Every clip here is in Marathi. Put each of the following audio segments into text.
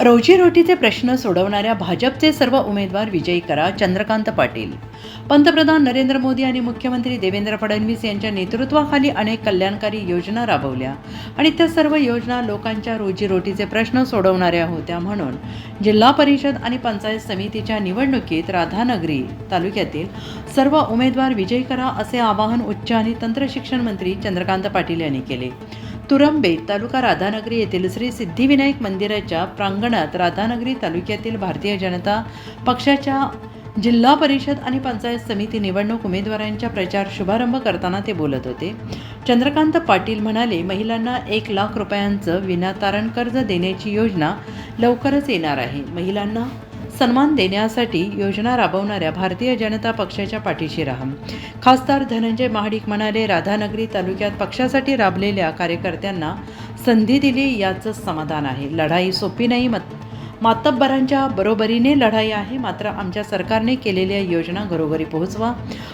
रोजीरोटीचे प्रश्न सोडवणाऱ्या भाजपचे सर्व उमेदवार विजयी करा चंद्रकांत पाटील. पंतप्रधान नरेंद्र मोदी आणि मुख्यमंत्री देवेंद्र फडणवीस यांच्या नेतृत्वाखाली अनेक कल्याणकारी योजना राबवल्या आणि त्या सर्व योजना लोकांच्या रोजीरोटीचे प्रश्न सोडवणाऱ्या होत्या म्हणून जिल्हा परिषद आणि पंचायत समितीच्या निवडणुकीत राधानगरी तालुक्यातील सर्व उमेदवार विजयी करा असे आवाहन उच्च आणि तंत्रशिक्षण मंत्री चंद्रकांत पाटील यांनी केले. तुरंबे तालुका राधानगरी येथील श्री सिद्धिविनायक मंदिराच्या प्रांगणात राधानगरी तालुक्यातील भारतीय जनता पक्षाच्या जिल्हा परिषद आणि पंचायत समिती निवडणूक उमेदवारांच्या प्रचार शुभारंभ करताना ते बोलत होते. चंद्रकांत पाटील म्हणाले महिलांना एक लाख रुपयांचं विनातारण कर्ज देण्याची योजना लवकरच येणार आहे. महिलांना सन्मान देण्यासाठी योजना राबवणाऱ्या भारतीय जनता पक्षाच्या पाठीशी राहा. खासदार धनंजय महाडिक म्हणाले राधानगरी तालुक्यात पक्षासाठी राबलेल्या कार्यकर्त्यांना संधी दिली याचं समाधान आहे. लढाई सोपी नाही मत मातब्बरांच्या बरोबरीने लढाई आहे. मात्र आमच्या सरकारने केलेल्या योजना घरोघरी पोहोचवा.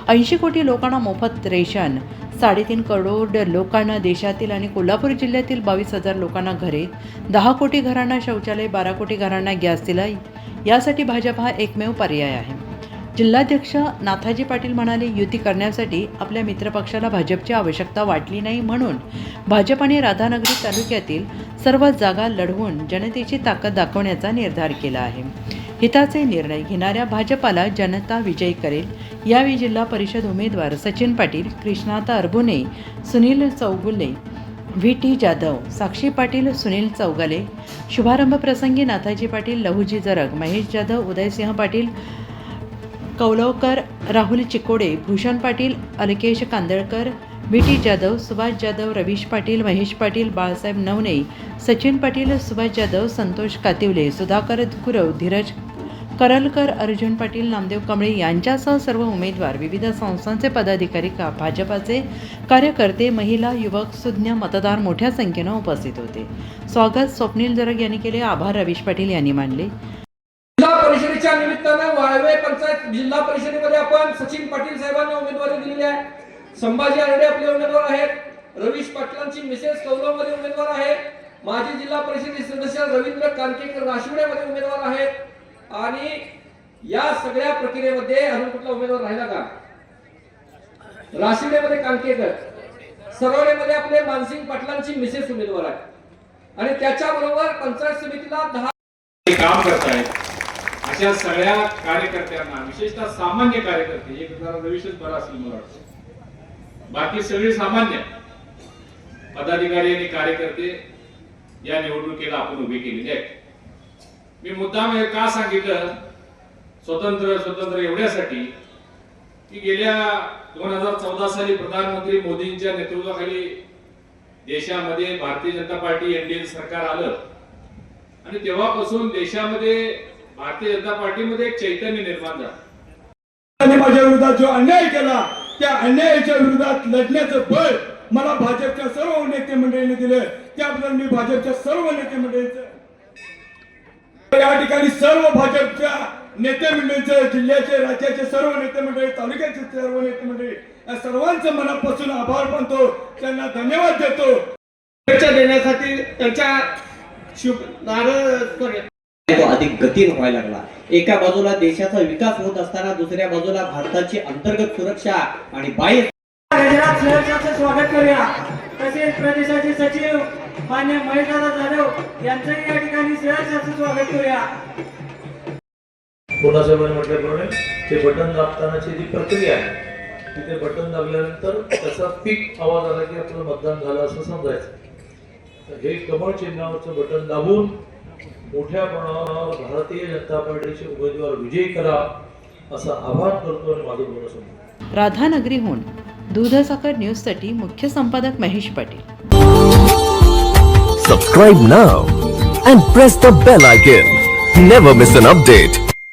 ऐंशी कोटी लोकांना मोफत रेशन साडेतीन करोड लोकांना देशातील आणि कोल्हापूर जिल्ह्यातील बावीस हजार लोकांना घरे दहा कोटी घरांना शौचालय बारा कोटी घरांना गॅस दिला यासाठी भाजप हा एकमेव पर्याय आहे. जिल्हाध्यक्ष नाथाजी पाटील म्हणाले युती करण्यासाठी आपल्या मित्रपक्षाला भाजपची आवश्यकता वाटली नाही म्हणून भाजप आणि राधानगरी तालुक्यातील सर्व जागा लढवून जनतेची ताकद दाखवण्याचा निर्धार केला आहे. हिताचे निर्णय घेणाऱ्या भाजपाला जनता विजयी करेल. यावेळी जिल्हा परिषद उमेदवार सचिन पाटील कृष्णाता अरबुने सुनील चौगुले व्ही टी जाधव साक्षी पाटील सुनील चौगाले. शुभारंभ प्रसंगी नाथाजी पाटील लहुजी जरग महेश जाधव उदयसिंह पाटील कौलवकर राहुल चिकोडे भूषण पाटील अलकेश कांदळकर बीटी जाधव सुभाष जाधव रवीश पाटील महेश पाटील बाळासाहेब नवने सचिन पाटील सुभाष जाधव संतोष कातिवले सुधाकर गुरव धीरज करलकर अर्जुन पाटील नामदेव कमळे यांच्यासह सर्व उमेदवार विविध संस्थांचे पदाधिकारी का भाजपाचे कार्यकर्ते महिला युवक सुज्ञ मतदार मोठ्या संख्येनं उपस्थित होते. स्वागत स्वप्नील जरग यांनी केले. आभार रवीश पाटील यांनी मानले. परिषदेच्या निमित्तानं वाळवे पंचायत जिल्हा परिषदेमध्ये आपण सचिन पाटील साहेबांना उमेदवारी दिलेली आहे. संभाजी आरडे आपले उमेदवार आहेत. रवीश पाटलांची मिसेस कौरवमध्ये उमेदवार आहे. माजी जिल्हा परिषद सदस्य रवींद्र कानकेकर राशिवड्यामध्ये उमेदवार आहेत. आणि या सगळ्या प्रक्रियेमध्ये अजून कुठला उमेदवार राहिला का? राशिवड्यामध्ये कानकेकर. सरवडेमध्ये आपले मानसिंग पाटलांची मिसेस उमेदवार आहे आणि त्याच्याबरोबर पंचायत समितीला दहा काम करतायत. अशा सगळ्या कार्यकर्त्यांना विशेषतः सामान्य कार्यकर्ते एक जरा रविशच बरा असेल मला वाटतं. बाकी सगळे सामान्य. पदाधिकारी आणि कार्यकर्ते या निवडणुकीला आपण उभे केलेले आहेत. मी मुद्दाम हे का सांगितलं? स्वतंत्र स्वतंत्र एवढ्यासाठी की गेल्या दोन हजार चौदा साली प्रधानमंत्री मोदींच्या नेतृत्वाखाली देशामध्ये भारतीय जनता पार्टी एनडीए सरकार आलं. आणि तेव्हापासून देशामध्ये भारतीय जनता पार्टीमध्ये एक चैतन्य निर्माण झालं. त्यांनी माझ्या विरोधात जो अन्याय केला त्या अन्यायाच्या विरोधात लढण्याचं बळ मला भाजपच्या सर्व नेते मंडळीने दिलं त्याबद्दल मी भाजपच्या सर्व नेते मंडळींचं या ठिकाणी सर्व भाजपच्या नेते मंडळींचं जिल्ह्याचे राज्याचे सर्व नेते मंडळी तालुक्याचे सर्व नेते मंडळी या सर्वांचं मनापासून आभार मानतो. त्यांना धन्यवाद देतो. शुभेच्छा देण्यासाठी त्यांच्या शुभ नारळ तो अधिक गतीन व्हायला लागला. एका बाजूला देशाचा विकास होत असताना दुसऱ्या बाजूला भारताची अंतर्गत सुरक्षा आणि बाह्य स्वागत करूया. तसेच प्रदेशाचे सचिव मान्य महेशदादा जाधव यांचंही या ठिकाणी सहर्षाचं स्वागत करूया. कोणासाहेबांनी म्हटल्याप्रमाणे ते बटन दाबतानाची जी प्रक्रिया आहे तिथे बटन दाबल्यानंतर त्याचा पीक आवाज आला की आपलं मतदान झालं असं समजायचं. तर हे कमळ चिन्हावरचं बटन दाबून मोठ्या प्रमाणावर भारतीय जनता पार्टीचे उमेदवार विजयी करा असा आवाहन करतो आणि माझं बोलणं समजतो राधानगरीहून दूधसागर न्यूजसाठी मुख्य संपादक Mahesh Patil Subscribe now and press the bell icon. Never miss an update.